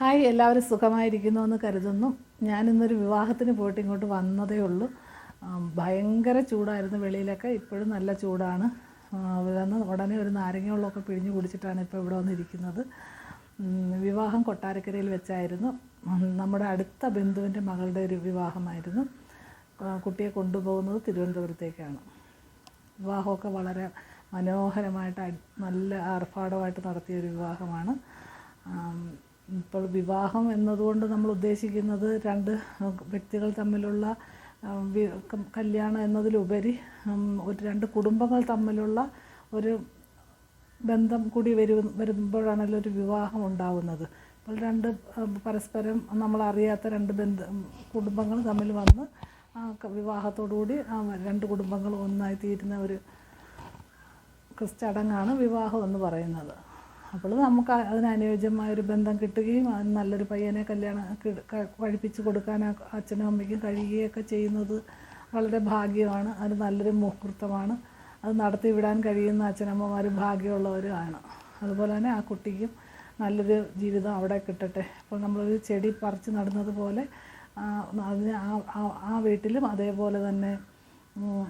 Hi എല്ലാവരും സുഖമായിരിക്കുന്നു എന്ന് കരുതുന്നു ഞാനിന്നൊരു വിവാഹത്തിന് പോയിട്ട് ഇങ്ങോട്ട് വന്നതേ ഉള്ളൂ. ഭയങ്കര ചൂടായിരുന്നു വെളിയിലൊക്കെ. ഇപ്പോഴും നല്ല ചൂടാണ്. വന്ന് ഉടനെ ഒരു നാരങ്ങ വെള്ളമൊക്കെ പിഴിഞ്ഞ് കുടിച്ചിട്ടാണ് ഇപ്പോൾ ഇവിടെ വന്നിരിക്കുന്നത്. വിവാഹം കൊട്ടാരക്കരയിൽ വെച്ചായിരുന്നു. നമ്മുടെ അടുത്ത ബന്ധുവിന്റെ മകളുടെ ഒരു വിവാഹമായിരുന്നു. കുട്ടിയെ കൊണ്ടുപോകുന്നത് തിരുവനന്തപുരത്തേക്കാണ്. വിവാഹമൊക്കെ വളരെ മനോഹരമായിട്ട് നല്ല ആർഭാടമായിട്ട് നടത്തിയൊരു വിവാഹമാണ്. ഇപ്പോൾ വിവാഹം എന്നതുകൊണ്ട് നമ്മൾ ഉദ്ദേശിക്കുന്നത് രണ്ട് വ്യക്തികൾ തമ്മിലുള്ള കല്യാണം എന്നതിലുപരി ഒരു രണ്ട് കുടുംബങ്ങൾ തമ്മിലുള്ള ഒരു ബന്ധം കൂടി വരും വരുമ്പോഴാണല്ലോ ഒരു വിവാഹം ഉണ്ടാകുന്നത് അപ്പോൾ രണ്ട് പരസ്പരം നമ്മളറിയാത്ത രണ്ട് ബന്ധ കുടുംബങ്ങൾ തമ്മിൽ വന്ന് വിവാഹത്തോടുകൂടി രണ്ട് കുടുംബങ്ങൾ ഒന്നായി തീരുന്ന ഒരു ചടങ്ങാണ് വിവാഹം എന്ന് പറയുന്നത്. അപ്പോൾ നമുക്ക് അതിനനുയോജ്യമായ അതിന് ഒരു ബന്ധം കിട്ടുകയും അതിന് നല്ലൊരു പയ്യനെ കല്യാണം കഴിപ്പിച്ച് കൊടുക്കാൻ അച്ഛനും അമ്മയ്ക്കും കഴിയുകയൊക്കെ ചെയ്യുന്നത് വളരെ ഭാഗ്യമാണ്. അത് നല്ലൊരു മുഹൂർത്തമാണ്. അത് നടത്തി വിടാൻ കഴിയുന്ന അച്ഛനമ്മമാർ ഭാഗ്യമുള്ളവരുമാണ് അതുപോലെ തന്നെ ആ കുട്ടിക്കും നല്ലൊരു ജീവിതം അവിടെ കിട്ടട്ടെ. ഇപ്പോൾ നമ്മളൊരു ചെടി പറിച്ച് നടുന്നത് പോലെ അതിന് ആ ആ- വീട്ടിലും അതേപോലെ തന്നെ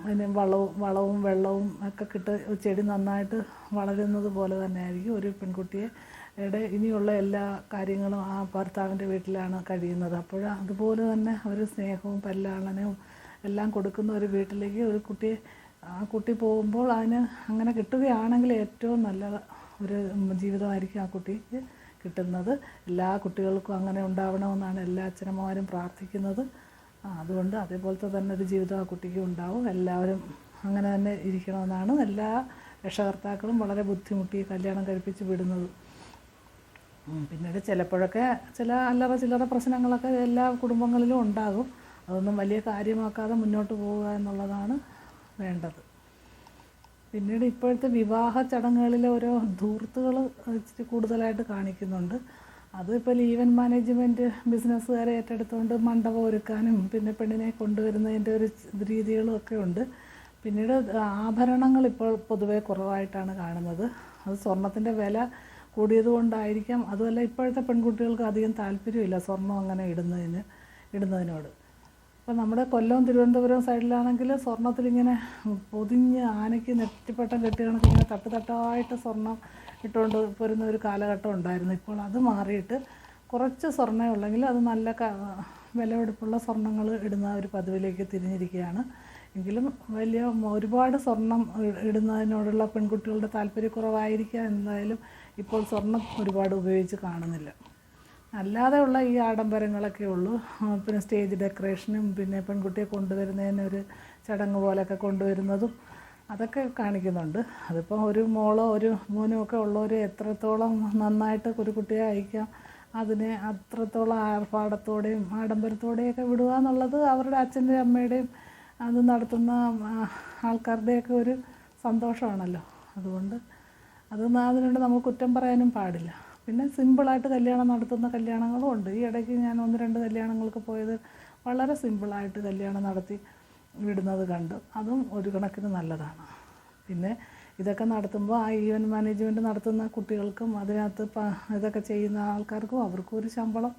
അതിന് വളവും വളവും വെള്ളവും ഒക്കെ കിട്ട് ചെടി നന്നായിട്ട് വളരുന്നത് പോലെ തന്നെ ആയിരിക്കും ഒരു പെൺകുട്ടിയെ. യുടെ ഇനിയുള്ള എല്ലാ കാര്യങ്ങളും ആ ഭർത്താവിന്റെ വീട്ടിലാണ് കഴിയുന്നത്. അപ്പോൾ അതുപോലെ തന്നെ അവർ സ്നേഹവും പല്ലാളനവും എല്ലാം കൊടുക്കുന്ന ഒരു വീട്ടിലേക്ക് ഒരു കുട്ടിയെ ആ കുട്ടി പോകുമ്പോൾ അതിന് അങ്ങനെ കിട്ടുകയാണെങ്കിൽ ഏറ്റവും നല്ല ഒരു ജീവിതമായിരിക്കും ആ കുട്ടിക്ക് കിട്ടുന്നത്. എല്ലാ കുട്ടികൾക്കും അങ്ങനെ ഉണ്ടാവണമെന്നാണ് എല്ലാ അച്ഛനമ്മമാരും പ്രാർത്ഥിക്കുന്നത്. അതുകൊണ്ട് അതേപോലത്തെ തന്നെ ഒരു ജീവിതം ആ കുട്ടിക്ക് ഉണ്ടാവും. എല്ലാവരും അങ്ങനെ തന്നെ ഇരിക്കണമെന്നാണ് എല്ലാ രക്ഷകർത്താക്കളും വളരെ ബുദ്ധിമുട്ടി കല്യാണം കഴിപ്പിച്ച് വിടുന്നത്. പിന്നീട് ചിലപ്പോഴൊക്കെ ചില അല്ലറ ചില്ലറ പ്രശ്നങ്ങളൊക്കെ എല്ലാ കുടുംബങ്ങളിലും ഉണ്ടാകും. അതൊന്നും വലിയ കാര്യമാക്കാതെ മുന്നോട്ട് പോവുക എന്നുള്ളതാണ് വേണ്ടത്. പിന്നീട് ഇപ്പോഴത്തെ വിവാഹ ചടങ്ങുകളിലെ ഓരോ ധൂർത്തുകൾ ഇച്ചിരി കൂടുതലായിട്ട് കാണിക്കുന്നുണ്ട്. അത് ഇപ്പോൾ ഈവൻ മാനേജ്മെന്റ് ബിസിനസ്സുകാരെ ഏറ്റെടുത്തുകൊണ്ട് മണ്ഡപം ഒരുക്കാനും പിന്നെ പെണ്ണിനെ കൊണ്ടുവരുന്നതിന്റെ ഒരു രീതികളും ഒക്കെ ഉണ്ട്. പിന്നീട് ആഭരണങ്ങൾ ഇപ്പോൾ പൊതുവെ കുറവായിട്ടാണ് കാണുന്നത്. അത് സ്വർണത്തിന്റെ വില കൂടിയത് കൊണ്ടായിരിക്കാം. അതുമല്ല ഇപ്പോഴത്തെ പെൺകുട്ടികൾക്ക് അധികം താല്പര്യമില്ല സ്വർണം അങ്ങനെ ഇടുന്നതിന് ഇടുന്നതിനോട്. ഇപ്പം നമ്മുടെ കൊല്ലം തിരുവനന്തപുരം സൈഡിലാണെങ്കിൽ സ്വർണത്തിലിങ്ങനെ പൊതിഞ്ഞ് ആനയ്ക്ക് നെറ്റിപ്പട്ടം കെട്ടി കണക്ക് ഇങ്ങനെ തട്ട് തട്ടായിട്ട് സ്വർണം ഇട്ടുകൊണ്ട് പോരുന്ന ഒരു കാലഘട്ടം ഉണ്ടായിരുന്നു. ഇപ്പോൾ അത് മാറിയിട്ട് കുറച്ച് സ്വർണമേ ഉള്ളെങ്കിൽ അത് നല്ല വിലപിടിപ്പുള്ള സ്വർണങ്ങൾ ഇടുന്ന ഒരു പതിവിലേക്ക് തിരിഞ്ഞിരിക്കുകയാണ്. എങ്കിലും വലിയ ഒരുപാട് സ്വർണം ഇടുന്നതിനോടുള്ള പെൺകുട്ടികളുടെ താല്പര്യക്കുറവായിരിക്കാം. എന്തായാലും ഇപ്പോൾ സ്വർണം ഒരുപാട് ഉപയോഗിച്ച് കാണുന്നില്ല. അല്ലാതെ ഉള്ള ഈ ആഡംബരങ്ങളൊക്കെ ഉള്ളൂ. പിന്നെ സ്റ്റേജ് ഡെക്കറേഷനും പിന്നെ പെൺകുട്ടിയെ കൊണ്ടുവരുന്നതിന് ഒരു ചടങ്ങ് പോലെയൊക്കെ കൊണ്ടുവരുന്നതും അതൊക്കെ കാണിക്കുന്നുണ്ട്. അതിപ്പോൾ ഒരു മോളോ ഒരു മോനോ ഒക്കെ ഉള്ളവർ എത്രത്തോളം നന്നായിട്ട് ഒരു കുട്ടിയെ അയക്കാം അതിനെ അത്രത്തോളം ആർഭാടത്തോടെയും ആഡംബരത്തോടെയൊക്കെ വിടുക എന്നുള്ളത് അവരുടെ അച്ഛന്റെയും അമ്മയുടെയും അത് നടത്തുന്ന ആൾക്കാരുടെയൊക്കെ ഒരു സന്തോഷമാണല്ലോ. അതുകൊണ്ട് അത് അതിനുണ്ട് നമുക്ക് കുറ്റം പറയാനും പാടില്ല. പിന്നെ സിമ്പിളായിട്ട് കല്യാണം നടത്തുന്ന കല്യാണങ്ങളും ഉണ്ട്. ഈ ഇടയ്ക്ക് ഞാൻ ഒന്ന് രണ്ട് കല്യാണങ്ങൾക്ക് പോയത് വളരെ സിമ്പിളായിട്ട് കല്യാണം നടത്തി വിടുന്നത് കണ്ട്. അതും ഒരു കണക്കിന് നല്ലതാണ്. പിന്നെ ഇതൊക്കെ നടത്തുമ്പോൾ ആ ഈവന്റ് മാനേജ്മെന്റ് നടത്തുന്ന കുട്ടികൾക്കും അതിനകത്ത് ഇതൊക്കെ ചെയ്യുന്ന ആൾക്കാർക്കും അവർക്കും ഒരു ശമ്പളം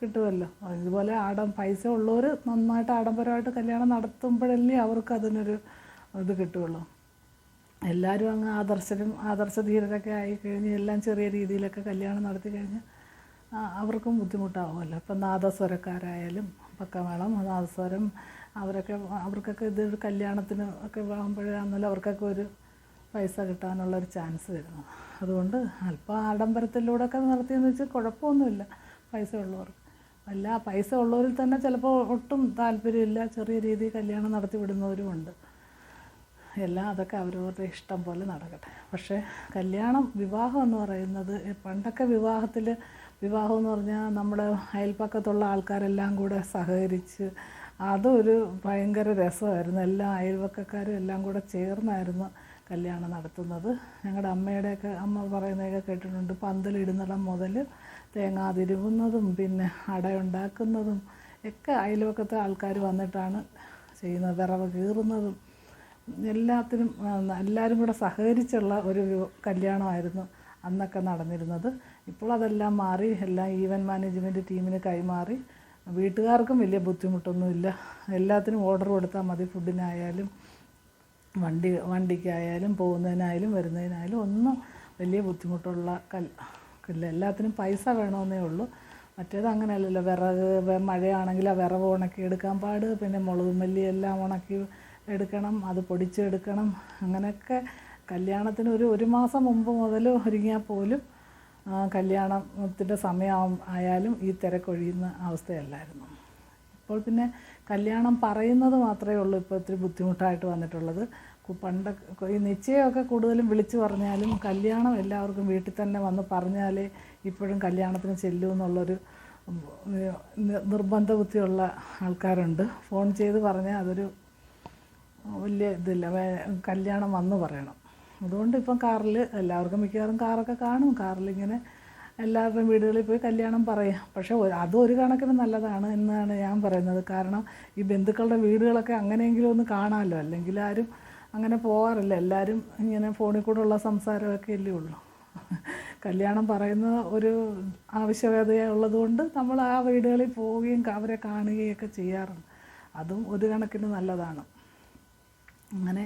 കിട്ടുമല്ലോ ഇതുപോലെ ആഡം പൈസ ഉള്ളവർ നന്നായിട്ട് ആഡംബരമായിട്ട് കല്യാണം നടത്തുമ്പോഴല്ലേ അവർക്ക് അതിനൊരു ഇത് കിട്ടുള്ളൂ എല്ലാവരും അങ്ങ് ആദർശരും ആദർശധീരരൊക്കെ ആയി കഴിഞ്ഞ് എല്ലാം ചെറിയ രീതിയിലൊക്കെ കല്യാണം നടത്തി കഴിഞ്ഞ് അവർക്കും ബുദ്ധിമുട്ടാവുമല്ലോ. ഇപ്പം നാദസ്വരക്കാരായാലും പക്കമേളം നാദസ്വരം അവരൊക്കെ അവർക്കൊക്കെ ഇത് കല്യാണത്തിന് ഒക്കെ ആകുമ്പോഴാണെന്നാലും അവർക്കൊക്കെ ഒരു പൈസ കിട്ടാനുള്ള ഒരു ചാൻസ് വരുന്നത്. അതുകൊണ്ട് അല്പം ആഡംബരത്തിലൂടെ ഒക്കെ നടത്തിയെന്ന് വെച്ചാൽ കുഴപ്പമൊന്നുമില്ല പൈസ ഉള്ളവർക്ക് അല്ല പൈസ ഉള്ളവരിൽ തന്നെ ചിലപ്പോൾ ഒട്ടും താല്പര്യമില്ല ചെറിയ രീതിയിൽ കല്യാണം നടത്തി വിടുന്നവരുമുണ്ട് എല്ലാം അതൊക്കെ അവരവരുടെ ഇഷ്ടം പോലെ നടക്കട്ടെ. പക്ഷേ കല്യാണം വിവാഹം എന്ന് പറയുന്നത് പണ്ടൊക്കെ വിവാഹത്തിൽ വിവാഹം എന്ന് പറഞ്ഞാൽ നമ്മുടെ അയൽപ്പക്കത്തുള്ള ആൾക്കാരെല്ലാം കൂടെ സഹകരിച്ച് അതൊരു ഭയങ്കര രസമായിരുന്നു. എല്ലാ അയൽവക്കക്കാരും എല്ലാം കൂടെ ചേർന്നായിരുന്നു കല്യാണം നടത്തുന്നത്. ഞങ്ങളുടെ അമ്മയുടെയൊക്കെ അമ്മ പറയുന്നതൊക്കെ കേട്ടിട്ടുണ്ട്. പന്തലിടുന്നിടം മുതൽ തേങ്ങാ തിരുവുന്നതും പിന്നെ അടയുണ്ടാക്കുന്നതും ഒക്കെ അയൽവക്കത്തെ ആൾക്കാർ വന്നിട്ടാണ് ചെയ്യുന്നത്. വിറവ് കീറുന്നതും എല്ലാത്തിനും എല്ലാവരും കൂടെ സഹകരിച്ചുള്ള ഒരു കല്യാണമായിരുന്നു അന്നൊക്കെ നടന്നിരുന്നത്. ഇപ്പോൾ അതെല്ലാം മാറി എല്ലാം ഈവൻ മാനേജ്മെന്റ് ടീമിന് കൈമാറി. വീട്ടുകാർക്കും വലിയ ബുദ്ധിമുട്ടൊന്നുമില്ല. എല്ലാത്തിനും ഓർഡർ കൊടുത്താൽ മതി. ഫുഡിനായാലും വണ്ടി വണ്ടിക്കായാലും പോകുന്നതിനായാലും വരുന്നതിനായാലും ഒന്നും വലിയ ബുദ്ധിമുട്ടുള്ള കൽ ഇല്ല എല്ലാത്തിനും പൈസ വേണമെന്നേ ഉള്ളൂ. മറ്റേത് അങ്ങനെയല്ലല്ലോ. വിറക് മഴയാണെങ്കിൽ ആ വിറവ് ഉണക്കി എടുക്കാൻ പാട്. പിന്നെ മുളക് മല്ലി എല്ലാം ഉണക്കി എടുക്കണം അത് പൊടിച്ചെടുക്കണം. അങ്ങനെയൊക്കെ കല്യാണത്തിന് ഒരു ഒരു മാസം മുമ്പ് മുതൽ ഒരുങ്ങിയാൽ പോലും കല്യാണത്തിന്റെ സമയം ആയാലും ഈ തിരക്കൊഴിയുന്ന അവസ്ഥയല്ലായിരുന്നു. ഇപ്പോൾ പിന്നെ കല്യാണം പറയുന്നത് മാത്രമേ ഉള്ളൂ ഇപ്പോൾ ഇത്തിരി ബുദ്ധിമുട്ടായിട്ട് വന്നിട്ടുള്ളത്. പണ്ടൊക്കെ ഈ നിശ്ചയമൊക്കെ കൂടുതലും വിളിച്ചു പറഞ്ഞാലും കല്യാണം എല്ലാവർക്കും വീട്ടിൽ തന്നെ വന്ന് പറഞ്ഞാലേ ഇപ്പോഴും കല്യാണത്തിന് ചെല്ലൂ എന്നുള്ളൊരു ഉം, നിർബന്ധ ബുദ്ധിയുള്ള ആൾക്കാരുണ്ട്. ഫോൺ ചെയ്ത് പറഞ്ഞാൽ അതൊരു വലിയ ഇതില്ല. കല്യാണം വന്ന് പറയണം. അതുകൊണ്ട് ഇപ്പം കാറിൽ എല്ലാവർക്കും മിക്കവാറും കാറൊക്കെ കാണും. കാറിലിങ്ങനെ എല്ലാവരുടെയും വീടുകളിൽ പോയി കല്യാണം പറയാം. പക്ഷേ അതൊരു കണക്കിന് നല്ലതാണ് എന്നാണ് ഞാൻ പറയുന്നത്. കാരണം ഈ ബന്ധുക്കളുടെ വീടുകളൊക്കെ അങ്ങനെയെങ്കിലും ഒന്ന് കാണാമല്ലോ. അല്ലെങ്കിൽ ആരും അങ്ങനെ പോകാറില്ല എല്ലാവരും ഇങ്ങനെ ഫോണിൽ കൂടെ ഉള്ള സംസാരമൊക്കെ അല്ലേ ഉള്ളൂ. കല്യാണം പറയുന്ന ഒരു ആവശ്യകത ഉള്ളതുകൊണ്ട് നമ്മൾ ആ വീടുകളിൽ പോവുകയും അവരെ കാണുകയൊക്കെ ചെയ്യാറുണ്ട്. അതും ഒരു കണക്കിന് നല്ലതാണ്. അങ്ങനെ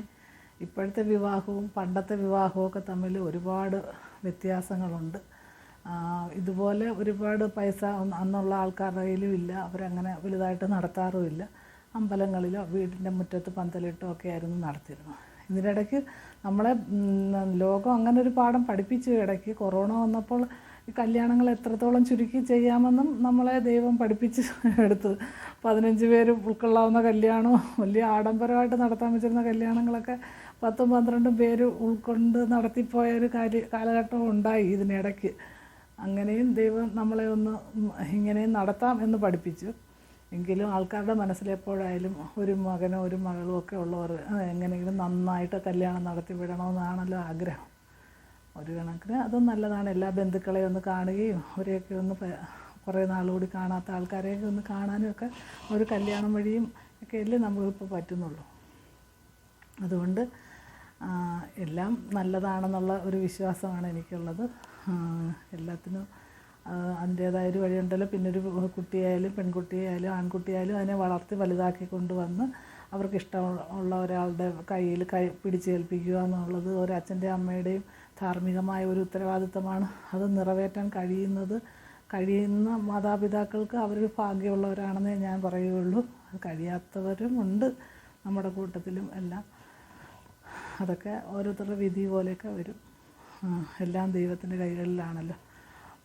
ഇപ്പോഴത്തെ വിവാഹവും പണ്ടത്തെ വിവാഹവും ഒക്കെ തമ്മിൽ ഒരുപാട് വ്യത്യാസങ്ങളുണ്ട്. ഇതുപോലെ ഒരുപാട് പൈസ അന്നുള്ള ആൾക്കാരുടെ കയ്യിലും ഇല്ല. അവരങ്ങനെ വലുതായിട്ട് നടത്താറുമില്ല അമ്പലങ്ങളിലോ വീടിന്റെ മുറ്റത്ത് പന്തലിട്ടോ ഒക്കെ ആയിരുന്നു നടത്തിയിരുന്നത്. ഇതിനിടയ്ക്ക് നമ്മളെ ലോകം അങ്ങനെ ഒരു പാഠം പഠിപ്പിച്ചു ഇടയ്ക്ക് കൊറോണ വന്നപ്പോൾ കല്യാണങ്ങൾ എത്രത്തോളം ചുരുക്കി ചെയ്യാമെന്നും നമ്മളെ ദൈവം പഠിപ്പിച്ച് എടുത്തത്. പതിനഞ്ച് പേര് ഉൾക്കൊള്ളാവുന്ന കല്യാണവും വലിയ ആഡംബരമായിട്ട് നടത്താൻ വെച്ചിരുന്ന കല്യാണങ്ങളൊക്കെ പത്തും പന്ത്രണ്ടും പേര് ഉൾക്കൊണ്ട് നടത്തിപ്പോയ ഒരു കാര്യ കാലഘട്ടം ഉണ്ടായി ഇതിനിടയ്ക്ക്. അങ്ങനെയും ദൈവം നമ്മളെ ഒന്ന് ഇങ്ങനെയും നടത്താം എന്ന് പഠിപ്പിച്ചു. എങ്കിലും ആൾക്കാരുടെ മനസ്സിലെപ്പോഴായാലും ഒരു മകനോ ഒരു മകളോ ഒക്കെ ഉള്ളവർ എങ്ങനെയെങ്കിലും നന്നായിട്ട് കല്യാണം നടത്തി വിടണമെന്നാണല്ലോ ആഗ്രഹം. ഒരു കണക്കിന് അതും നല്ലതാണ്. എല്ലാ ബന്ധുക്കളെയും ഒന്ന് കാണുകയും അവരെയൊക്കെ ഒന്ന് കുറേ നാളുകൂടി കാണാത്ത ആൾക്കാരെയൊക്കെ ഒന്ന് കാണാനും ഒക്കെ ഒരു കല്യാണം വഴിയും ഒക്കെ അല്ലേ നമുക്കിപ്പോൾ പറ്റുന്നുള്ളൂ. അതുകൊണ്ട് എല്ലാം നല്ലതാണെന്നുള്ള ഒരു വിശ്വാസമാണ് എനിക്കുള്ളത്. എല്ലാത്തിനും ആ, അതിന്റേതായ ഒരു വഴിയുണ്ടല്ലോ. പിന്നെ ഒരു കുട്ടിയായാലും പെൺകുട്ടിയായാലും ആൺകുട്ടിയായാലും അതിനെ വളർത്തി വലുതാക്കി കൊണ്ടുവന്ന് അവർക്ക് ഇഷ്ടമുള്ള ഒരാളുടെ കയ്യിൽ കൈ പിടിച്ചേൽപ്പിക്കുക എന്നുള്ളത് ഒരു അച്ഛന്റെയും അമ്മയുടെയും ധാർമ്മികമായ ഒരു ഉത്തരവാദിത്തമാണ്. അത് നിറവേറ്റാൻ കഴിയുന്നത് കഴിയുന്ന മാതാപിതാക്കൾക്ക് അവർ ഭാഗ്യമുള്ളവരാണെന്നേ ഞാൻ പറയുകയുള്ളൂ. കഴിയാത്തവരും ഉണ്ട് നമ്മുടെ കൂട്ടത്തിലും എല്ലാം. അതൊക്കെ ഓരോരുത്തരുടെ വിധി പോലെയൊക്കെ വരും. എല്ലാം ദൈവത്തിന്റെ കൈകളിലാണല്ലോ.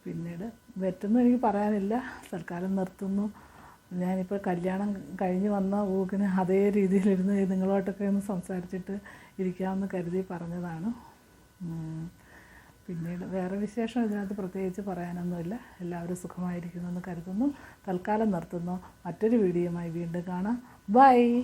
പിന്നീട് വെറ്റെന്ന് എനിക്ക് പറയാനില്ല. തൽക്കാലം നിർത്തുന്നു. ഞാനിപ്പോൾ കല്യാണം കഴിഞ്ഞ് വന്ന ഊക്കിന് അതേ രീതിയിലിരുന്ന് നിങ്ങളോട്ടൊക്കെ ഒന്ന് സംസാരിച്ചിട്ട് ഇരിക്കാമെന്ന് കരുതി പറഞ്ഞതാണ്. പിന്നീട് വേറെ വിശേഷം ഇതിനകത്ത് പ്രത്യേകിച്ച് പറയാനൊന്നുമില്ല. എല്ലാവരും സുഖമായിരിക്കുന്നു എന്ന് കരുതുന്നു. തൽക്കാലം നിർത്തുന്നു. മറ്റൊരു വീഡിയോയുമായി വീണ്ടും കാണാം. ബൈ.